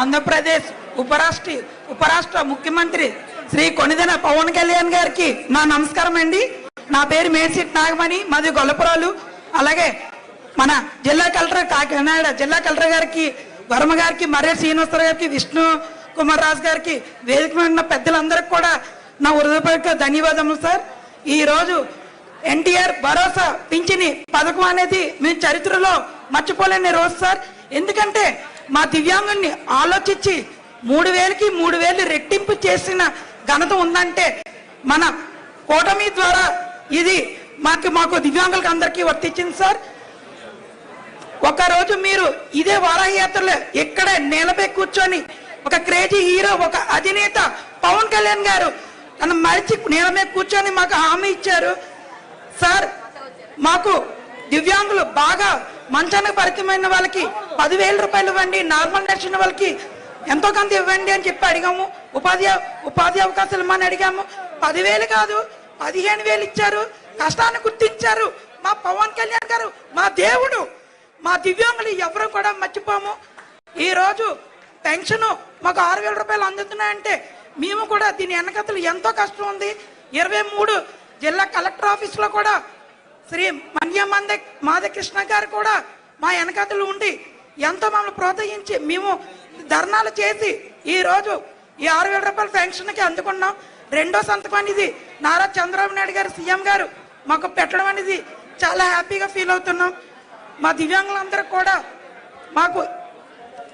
ఆంధ్రప్రదేశ్ ఉపరాష్ట్ర ఉపరాష్ట్ర ముఖ్యమంత్రి శ్రీ కొనిదెన పవన్ కళ్యాణ్ గారికి నా నమస్కారం అండి. నా పేరు మేసిట్ నాగమణి మాది గొల్లపురాలు. అలాగే మన జిల్లా కలెక్టర్ కాకినాడ జిల్లా కలెక్టర్ గారికి వర్మ గారికి మర్రి శ్రీనివాసరావు గారికి విష్ణు కుమార్ రాజు గారికి వేదిక మీద ఉన్న పెద్దలందరికీ కూడా నా హృదయపూర్వక ధన్యవాదములు సార్. ఈరోజు ఎన్టీఆర్ భరోసా పింఛని పథకం అనేది మీ చరిత్రలో మర్చిపోలేని రోజు సార్. ఎందుకంటే మా దివ్యాంగుల్ని ఆలోచించి మూడు వేలకి మూడు వేలు రెట్టింపు చేసిన ఘనత ఉందంటే మన కూటమి ద్వారా ఇది మాకు మాకు దివ్యాంగులకు అందరికీ వర్తించింది సార్. ఒకరోజు మీరు ఇదే వారాహయాత్రలో ఇక్కడ నేలపై కూర్చొని ఒక క్రేజీ హీరో ఒక అధినేత పవన్ కళ్యాణ్ గారు తను మరిచి నేల మీద కూర్చొని మాకు హామీ ఇచ్చారు. సార్ మాకు దివ్యాంగులు బాగా మంచానికి పరిచయమైన వాళ్ళకి పదివేల రూపాయలు ఇవ్వండి నార్మల్ నడిచిన వాళ్ళకి ఎంతో కొంత ఇవ్వండి అని చెప్పి అడిగాము. ఉపాధి ఉపాధి అవకాశాలు ఇమ్మని అడిగాము. పదివేలు కాదు పదిహేను వేలు ఇచ్చారు. కష్టాన్ని గుర్తించారు. మా పవన్ కళ్యాణ్ గారు మా దేవుడు మా దివ్యాంగులు ఎవరు కూడా మర్చిపోము. ఈరోజు పెన్షన్ మాకు ఆరు వేల రూపాయలు అందుతున్నాయంటే మేము కూడా దీని వెనకతలు ఎంతో కష్టం ఉంది. ఇరవై మూడు జిల్లా కలెక్టర్ ఆఫీస్లో కూడా శ్రీ మన్యమంద మాధకృష్ణ గారు కూడా మా వెనకతలు ఉండి ఎంతో మమ్మల్ని ప్రోత్సహించి మేము ధర్నాలు చేసి ఈరోజు ఈ ఆరు వేల రూపాయల పెన్షన్కి అందుకున్నాం. రెండో సంతకం అనేది నారా చంద్రబాబు నాయుడు గారు సీఎం గారు మాకు పెట్టడం అనేది చాలా హ్యాపీగా ఫీల్ అవుతున్నాం. మా దివ్యాంగులందరూ కూడా మాకు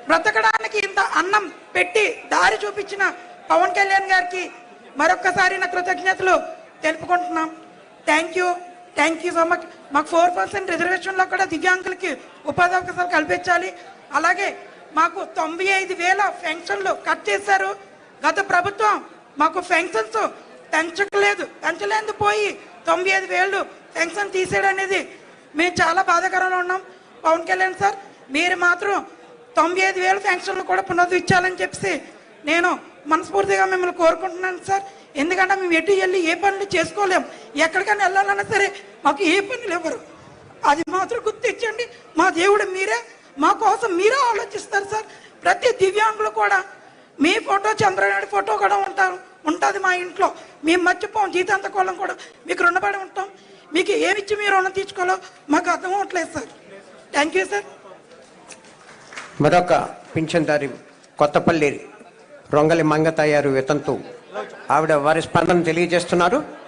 బ్రతకడానికి ఇంత అన్నం పెట్టి దారి చూపించిన పవన్ కళ్యాణ్ గారికి మరొక్కసారి నా కృతజ్ఞతలు తెలుపుకుంటున్నాం. Thank you. Thank you so much మాకు ఫోర్ పర్సెంట్ రిజర్వేషన్లో కూడా దివ్యాంగులకి ఉపాధి అవకాశాలు కల్పించాలి. అలాగే మాకు తొంభై ఐదు వేల పెన్షన్లు కట్ చేశారు. గత ప్రభుత్వం మాకు పెన్షన్స్ పెంచట్లేదు. పెంచలేదు పోయి తొంభై ఐదు వేలు పెన్షన్ తీసేయడం అనేది మేము చాలా బాధాకరంలో ఉన్నాం. పవన్ కళ్యాణ్ సార్ మీరు మాత్రం తొంభై ఐదు వేల పెన్షన్లు కూడా పునరుద్ధరించాలని చెప్పేసి నేను మనస్ఫూర్తిగా మిమ్మల్ని కోరుకుంటున్నాను సార్. ఎందుకంటే మేము ఎటు వెళ్ళి ఏ పనులు చేసుకోలేం. ఎక్కడికైనా వెళ్ళాలన్నా సరే మాకు ఏ పనులు ఇవ్వరు అది మాత్రం గుర్తించండి. మా దేవుడు మీరే. మా కోసం మీరే ఆలోచిస్తారు సార్. ప్రతి దివ్యాంగులు కూడా మీ ఫోటో చంద్రనాయుడు ఫోటో కూడా ఉంటారు. ఉంటుంది మా ఇంట్లో. మేము మర్చిపోం. జీతాంతకోళం కూడా మీకు రుణపడి ఉంటాం. మీకు ఏమిచ్చి మీరు రుణం తీసుకోవాలో మాకు అర్థం అవ్వట్లేదు సార్. థ్యాంక్ యూ సార్ మరొక పింఛన్దారి కొత్తపల్లి రొంగలి మంగతయ్యారు వితంతు. ఆవిడ వారి స్పందన తెలియజేస్తున్నారు.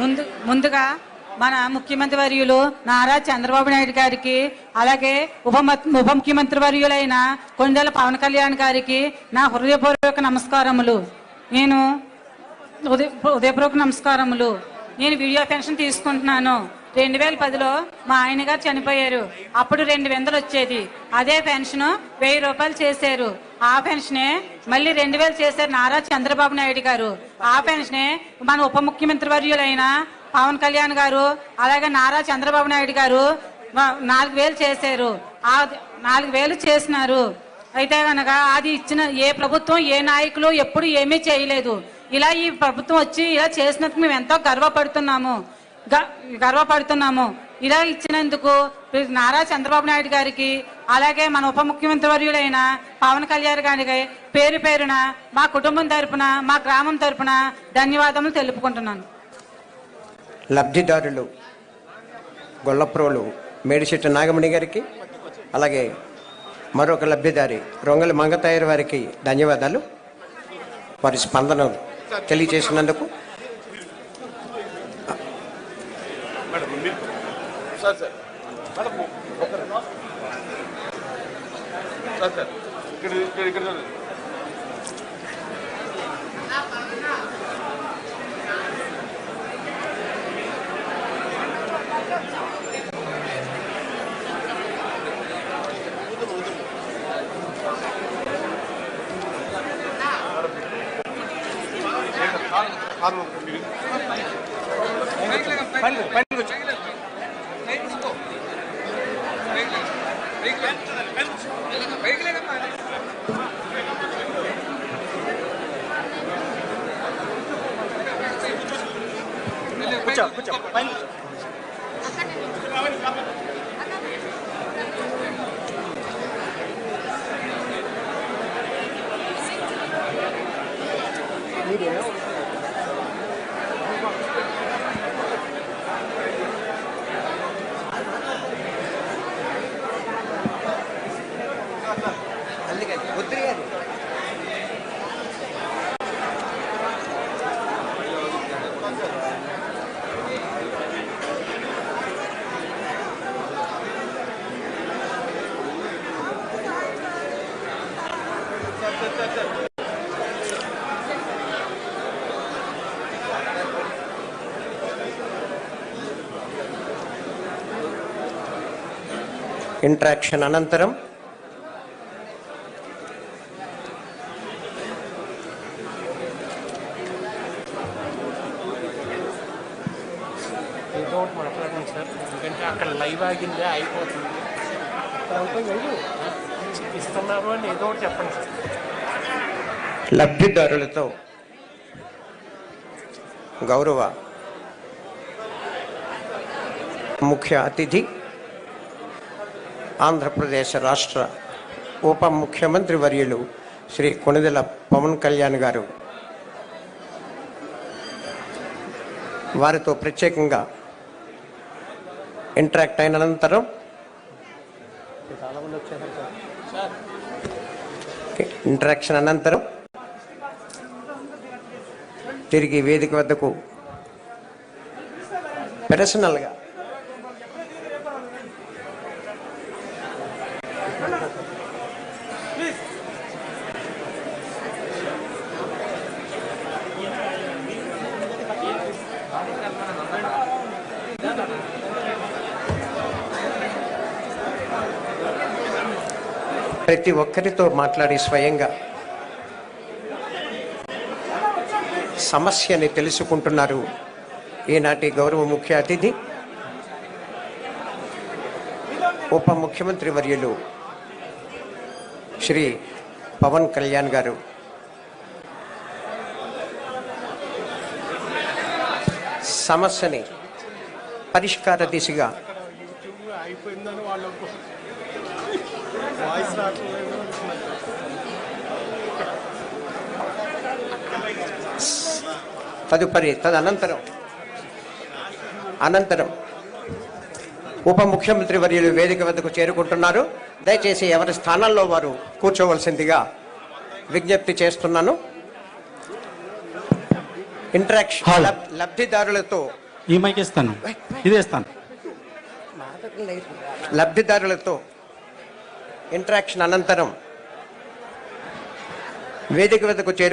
ముందు ముందుగా మన ముఖ్యమంత్రి వర్యులు నారా చంద్రబాబు నాయుడు గారికి అలాగే ఉప ఉప ముఖ్యమంత్రి వర్యులైన కొండల పవన్ కళ్యాణ్ గారికి నా హృదయపూర్వక నమస్కారములు. నేను ఉదయ ఉదయపూర్వక నమస్కారములు. నేను వీడియో పెన్షన్ తీసుకుంటున్నాను. రెండు వేల పదిలో మా ఆయన గారు చనిపోయారు. అప్పుడు రెండు వందలు వచ్చేది. అదే పెన్షన్ వెయ్యి రూపాయలు చేశారు. ఆ పెన్షనే మళ్ళీ రెండు వేలు చేశారు నారా చంద్రబాబు నాయుడు గారు. ఆ పెన్షనే మన ఉప ముఖ్యమంత్రి వర్యులైన పవన్ కళ్యాణ్ గారు అలాగే నారా చంద్రబాబు నాయుడు గారు నాలుగు వేలు చేశారు. ఆ నాలుగు వేలు చేసినారు. అయితే కనుక అది ఇచ్చిన ఏ ప్రభుత్వం ఏ నాయకులు ఎప్పుడు ఏమీ చేయలేదు. ఇలా ఈ ప్రభుత్వం వచ్చి ఇలా చేసినందుకు మేము ఎంతో గర్వపడుతున్నాము. గర్వపడుతున్నాము. ఇలా ఇచ్చినందుకు నారా చంద్రబాబు నాయుడు గారికి అలాగే మన ఉప ముఖ్యమంత్రి వర్యులైన పవన్ కళ్యాణ్ గారికి పేరు పేరున మా కుటుంబం తరపున మా గ్రామం తరపున ధన్యవాదములు తెలుపుకుంటున్నాను. లబ్ధిదారులు గొల్లప్రోలు మేడిశెట్టి నాగమణి గారికి అలాగే మరొక లబ్ధిదారి రొంగలి మంగతాయర్ వారికి ధన్యవాదాలు. వారి స్పందన తెలియజేసినందుకు సార్ సార్ మేడం ఒకరు సార్ సార్ ఇక్కడ ఇక్కడ ఇక్కడ చూడండి. కారు మీరు పైన పైన వచ్చి కూర్చో కూర్చో. పైన కూర్చో. ఇంట్రాక్షన్ అనంతరం. ఏదో మాట్లాడండి సార్ ఎందుకంటే అక్కడ లైవ్ ఆగిందే అయిపోతుంది ఇస్తున్నారు అని ఏదో చెప్పండి సార్. లబ్ధిదారులతో గౌరవ ముఖ్య అతిథి ఆంధ్రప్రదేశ్ రాష్ట్ర ఉప ముఖ్యమంత్రి వర్యులు శ్రీ కొణిదెల పవన్ కళ్యాణ్ గారు. వారితో ప్రత్యేకంగా ఇంటరాక్ట్ అయిన అనంతరం ఇంటరాక్షన్ అనంతరం తిరిగి వేదిక వద్దకు పెర్సనల్గా ప్రతి ఒక్కరితో మాట్లాడి స్వయంగా సమస్యని తెలుసుకుంటున్నారు. ఈనాటి గౌరవ ముఖ్య అతిథి ఉప ముఖ్యమంత్రి వర్యులు శ్రీ పవన్ కళ్యాణ్ గారు. సమస్యని పరిష్కార దిశగా తదుపరి తదనంతరం అనంతరం ఉప ముఖ్యమంత్రి వర్యులు వేదిక వద్దకు చేరుకుంటున్నారు. దయచేసి ఎవరి స్థానాల్లో వారు కూర్చోవలసిందిగా విజ్ఞప్తి చేస్తున్నాను. ఇంటరాక్షన్ లబ్ధిదారులతో లబ్ధిదారులతో ఇంటరాక్షన్ అనంతరం వేదిక వద్దకు చేరు